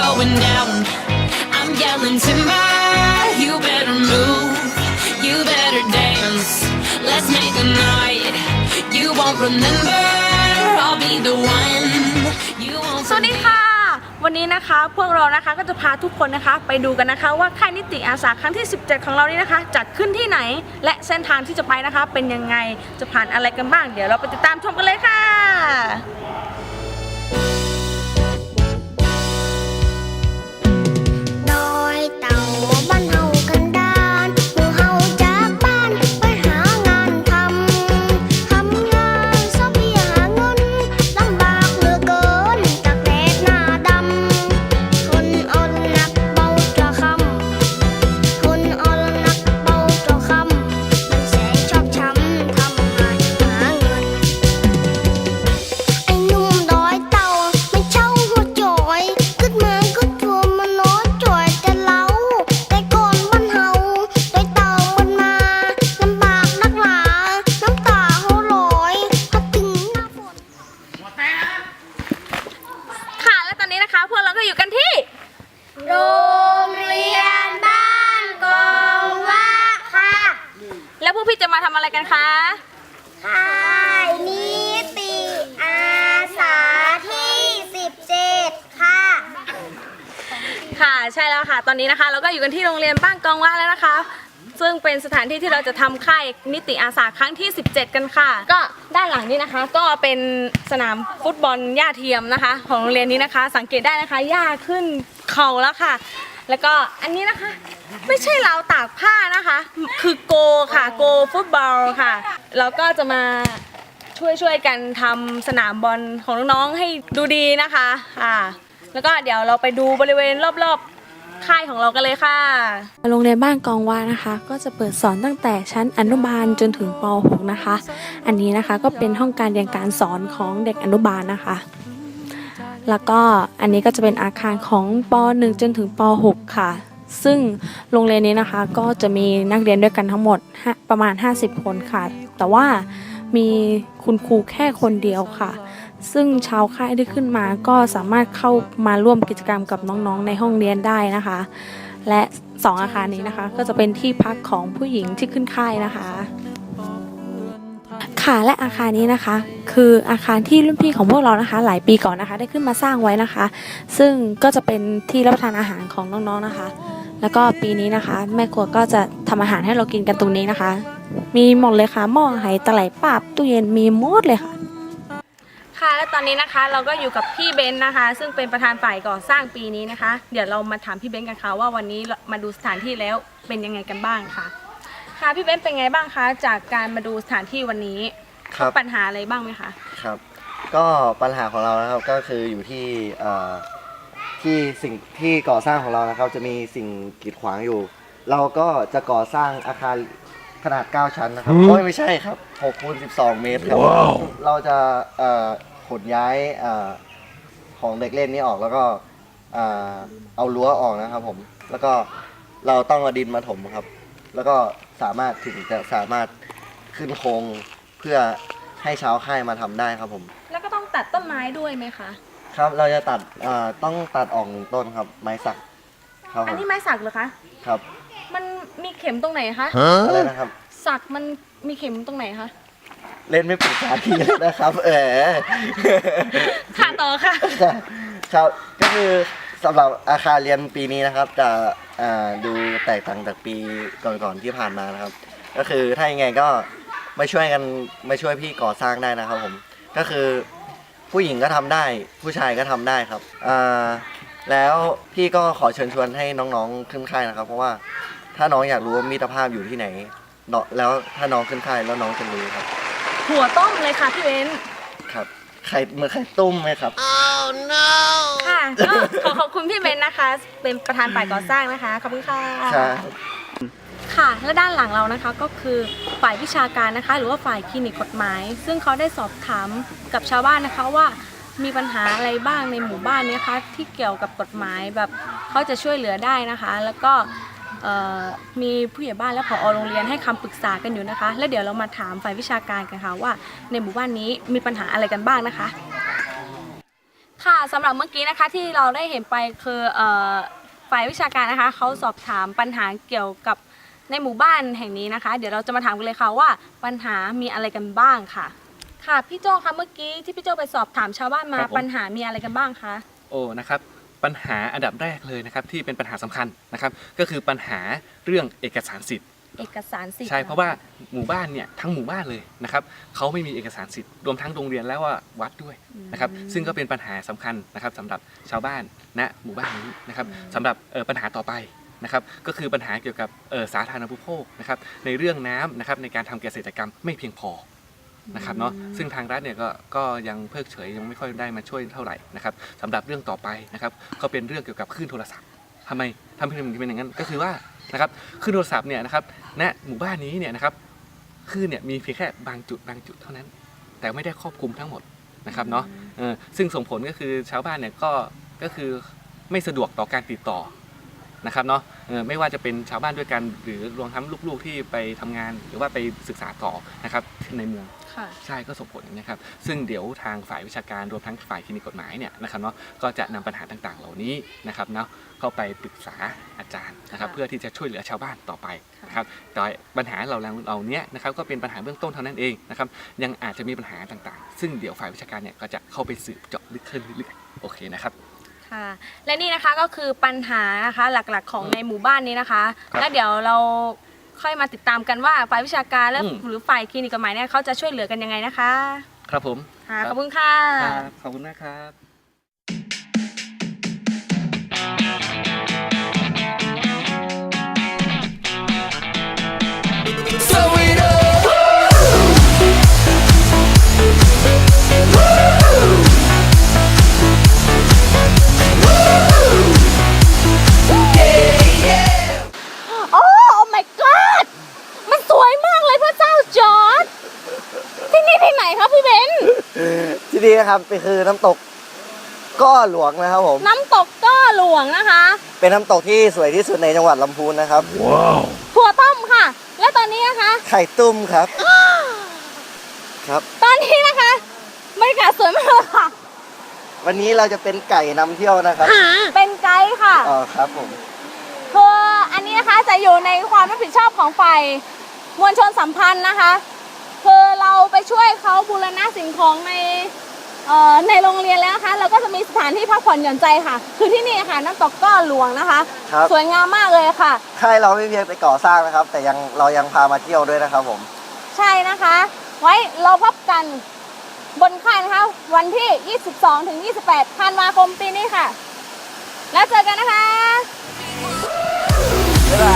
going down. I'm yelling timber. You better move. You better dance. Let's make a night. You won't remember. I'll be the one. You won't สวัสดีค่ะ วันนี้นะคะพวกเรานะคะก็จะพาทุกคนนะคะ ไปดูกันนะคะว่าค่ายนิติอาสาครั้งที่ 17 ของเรานี้นะคะ จัดขึ้นที่ไหนและเส้นทางที่จะไปนะคะ เป็นยังไงจะผ่านอะไรกันบ้าง เดี๋ยวเราไปติดตามชมกันเลยค่ะ ค่ะ ตอนนี้นะคะ เราก็อยู่กันที่โรงเรียนบ้านกองว่าแล้วนะคะ ซึ่งเป็นสถานที่ที่เราจะทำค่ายนิติอาสาครั้งที่ 17 กันค่ะ ก็ด้านหลังนี้นะคะ ก็เป็นสนามฟุตบอลหญ้าเทียมนะคะ ของโรงเรียนนี้นะคะ สังเกตได้นะคะหญ้าขึ้นเข่าแล้วค่ะ แล้วก็อันนี้นะคะ ไม่ใช่เราวตากผ้านะคะ คือโกค่ะโกฟุตบอลค่ะ เราก็จะมาช่วยช่วยๆกันทำสนามบอลของน้องๆให้ดูดีนะคะค่ะแล้วก็เดี๋ยวเราไปดูบริเวณรอบๆ ค่ายของเรากันเลยค่ะ โรงเรียนบ้านกองวานะคะ ก็จะเปิดสอนตั้งแต่ชั้นอนุบาลจนถึงป .6 นะคะ อันนี้นะคะก็เป็นห้องการเรียนการสอนของเด็กอนุบาลนะคะ แล้วก็อันนี้ก็จะเป็นอาคารของป .1 จนถึงป .6 ค่ะ ซึ่งโรงเรียนนี้นะคะก็จะมีนักเรียนด้วยกันทั้งหมดประมาณ 50 คนค่ะ แต่ว่ามีคุณครูแค่คนเดียวค่ะ ซึ่งชาวค่ายที่ขึ้นมาก็สามารถเข้ามาร่วมกิจกรรมกับน้องๆ ในห้องเรียนได้นะคะ และสองอาคารนี้นะคะ ก็จะเป็นที่พักของผู้หญิงที่ขึ้นค่ายนะคะค่ะและอาคารนี้นะคะ คืออาคารที่รุ่นพี่ของพวกเรานะคะ หลายปีก่อนนะคะ ได้ขึ้นมาสร้างไว้นะคะ ซึ่งก็จะเป็นที่รับประทานอาหารของน้องๆนะคะ แล้วก็ปีนี้นะคะ แม่ครัวก็จะทำอาหารให้เรากินกันตรงนี้นะคะ มีหมดเลยค่ะหม้อไหตะไหลปาบตู้เย็นมีหมดเลยค่ะ ค่ะ และตอนนี้นะคะเราก็อยู่กับพี่เบนซ์นะคะ ซึ่งเป็นประธานฝ่ายก่อสร้างปีนี้นะคะ เดี๋ยวเรามาถามพี่เบนซ์กันค่ะว่าวันนี้มาดูสถานที่แล้วเป็นยังไงกันบ้างค่ะค่ะพี่เบนซ์เป็นไงบ้างคะจากการมาดูสถานที่วันนี้ครับพปัญหาอะไรบ้างไหมคะครับ ก็ปัญหาของเรานะครับก็คืออยู่ที่เอ่อที่สิ่งที่ก่อสร้างของเรานะครับ จะมีสิ่งกีดขวางอยู่ เราก็จะก่อสร้างอาคาร ขนาด 9 ชั้นนะครับ โอ้ยไม่ใช่ครับ6คูณ12 เมตรครับ เราจะเอ่อขนย้ายเอ่อของเด็กเล่นนี้ออกแล้วก็เอ่อเอารั้วออกนะครับผม แล้วก็เราต้องเอาดินมาถมครับ แล้วก็สามารถถึงจะสามารถขึ้นโครงเพื่อให้ชาวค่ายมาทำได้ครับผม แล้วก็ต้องตัดต้นไม้ด้วยไหมคะ ครับ เราจะตัดเอ่อต้องตัดออกหนึ่งต้นครับ ไม้สักครับผอันมนี้ไม้สักเหรอคะ ครับ มันมีเข็มตรงไหนคะ อะไรนะครับ สักมันมีเข็มตรงไหนคะ เล่นไม่ปรึกษาพี่เลยนะครับ เออ ค่ะต่อค่ะ ครับก็คือสำหรับอาคารเรียนปีนี้นะครับจะอ่าดูแตกต่างจากปีก่อนๆที่ผ่านมานะครับ ก็คือถ้ายังไงก็มาช่วยกันมาช่วยพี่ก่อสร้างได้นะครับผมก็คือผู้หญิงก็ทำได้ ผู้ชายก็ทำได้ครับอ่าแล้วพี่ก็ขอเชิญชวนให้น้องๆขึ้นค่ายนะครับ เพราะว่า ถ้าน้องอยากรู้ว่ามิตรภาพอยู่ที่ไหนเนาะแล้วถ้าน้องขึ้นค่ายแล้วน้องจะรู้ครับ หัวต้มเลยค่ะพี่เบนซ์ครับไข่เหมือนไข่ตุ้มไหมครับค่ะก็ขอขอบคุณพี่เบนซ์นะคะ เป็นประธานฝ่ายก่อสร้างนะคะขอบคุณค่ะครับ ค่ะและด้านหลังเรานะคะก็คือฝ่ายวิชาการนะคะ หรือว่าฝ่ายคลินิกกฎหมาย ซึ่งเขาได้สอบถามกับชาวบ้านนะคะว่ามีปัญหาอะไรบ้างในหมู่บ้านเนี้คะที่เกี่ยวกับกฎหมายแบบเขาจะช่วยเหลือได้นะคะ แล้วก็เอ่อ มีผู้ใหญ่บ้านและผอโรงเรียนให้คำปรึกษากันอยู่นะคะ แล้วเดี๋ยวเรามาถามฝ่ายวิชาการกันค่ะว่า ในหมู่บ้านนี้มีปัญหาอะไรกันบ้างนะคะ ค่ะสำหรับเมื่อกี้นะคะที่เราได้เห็นไปคือเอ่อฝ่ายวิชาการนะคะเขาสอบถามปัญหาเกี่ยวกับในหมู่บ้านแห่งนี้นะคะ เดี๋ยวเราจะมาถามกันเลยค่ะว่าปัญหามีอะไรกันบ้างค่ะ ค่ะพี่โจคะเมื่อกี้ที่พี่โจไปสอบถามชาวบ้านมาครับผม ปัญหามีอะไรกันบ้างคะ โอ้นะครับ ปัญหาอันดับแรกเลยนะครับที่เป็นปัญหาสำคัญนะครับ ก็คือปัญหาเรื่องเอกสารสิทธิ์ เอกสารสิทธิ์ใช่เพราะว่าหมู่บ้านเนี่ยทั้งหมู่บ้านเลยนะครับเขาไม่มีเอกสารสิทธิ์รวมทั้งโรงเรียนและว่าวัดด้วยนะครับซึ่งก็เป็นปัญหาสำคัญนะครับสำหรับชาวบ้านณหมู่บ้านนี้นะครับสำหรับเอ่อปัญหาต่อไปนะครับก็คือปัญหาเกี่ยวกับเอ่อสาธารณูปโภคนะครับในเรื่องน้ำนะครับในการทำเกษตรกรรมไม่เพียงพอ นะครับเนาะซึ่งทางรัฐเนี่ยก็ก็ยังเพิกเฉยยังไม่ค่อยได้มาช่วยเท่าไหร่นะครับสำหรับเรื่องต่อไปนะครับก็เป็นเรื่องเกี่ยวกับคลื่นโทรศัพท์ทำไมทำไมถึงเป็นอย่างนั้นก็คือว่านะครับคลื่นโทรศัพท์เนี่ยนะครับณหมู่บ้านนี้เนี่ยนะครับคลื่นเนี่ยมีเพียงแค่บางจุดบางจุดเท่านั้น แต่ไม่ได้ครอบคลุมทั้งหมดนะครับเนาะเออซึ่งส่งผลก็คือชาวบ้านเนี่ยก็ก็คือไม่สะดวกต่อการติดต่อ นะครับเนาะเออไม่ว่าจะเป็นชาวบ้านด้วยกัน หรือรวมทั้งลูกๆที่ไปทำงาน หรือว่าไปศึกษาต่อนะครับในเมืองค่ะใช่ก็ส่งผลนะครับ ซึ่งเดี๋ยวทางฝ่ายวิชาการรวมทั้งฝ่ายคลินิกกฎหมายเนี่ยนะครับเนาะก็จะนำปัญหาต่างๆ เหล่านี้นะครับเนาะเข้าไปปรึกษาอาจารย์นะครับค่ะเพื่อที่จะช่วยเหลือชาวบ้านต่อไปค่ะนะครับแต่ปัญหาเหล่าเหล่านี้นะครับก็เป็นปัญหาเบื้องต้นเท่านั้นเองนะครับยังอาจจะมีปัญหาต่างๆ ซึ่งเดี๋ยวฝ่ายวิชาการเนี่ยก็จะเข้าไปสืบเจาะลึกขึ้นเรื่อยๆโอเคนะครับ ค่ะ และนี่นะคะก็คือปัญหานะคะหลักๆของในหมู่บ้านนี้นะคะ ครับแล้วเดี๋ยวเราค่อยมาติดตามกันว่าฝ่ายวิชาการและอืม หรือฝ่ายคลินิกกฎหมายเนี่ยเขาจะช่วยเหลือกันยังไงนะคะครับผมค่ะรัขอบคุณค่ะ ครับขอบคุณนะครับ ที่นี่นะครับคือน้ำตกก้อหลวงนะครับผม น้ำตกก้อหลวงนะคะ เป็นน้ำตกที่สวยที่สุดในจังหวัดลำพูนนะครับ ถั่วต้มค่ะ และตอนนี้นะคะ ไข่ตุ้มครับ ครับ ตอนนี้นะคะบรรยากาศสวยมากเลยค่ะวันนี้เราจะเป็นไก่นำเที่ยวนะครับเป็นไกด์ค่ะอ๋อครับผมคืออันนี้นะคะจะอยู่ในความรับผิดชอบของฝ่ายมวลชนสัมพันธ์นะคะ คือเราไปช่วยเขาบูรณะสิ่งของในเอ่อ ในโรงเรียนแล้วนะคะ เราก็จะมีสถานที่พักผ่อนหย่อนใจค่ะ คือที่นี่ค่ะน้ำตกก้อหลวงนะคะ ครับ สวยงามมากเลยค่ะ ค่ายเราไม่เพียงไปก่อสร้างนะครับ แต่ยังเรายังพามาเที่ยวด้วยนะครับผม ใช่นะคะ ไว้เราพบกันบนค่ายนะคะ วันที่ 22 ถึง 28ธันวาคมปีนี้ค่ะ แล้วเจอกันนะคะ บ๊ายบาย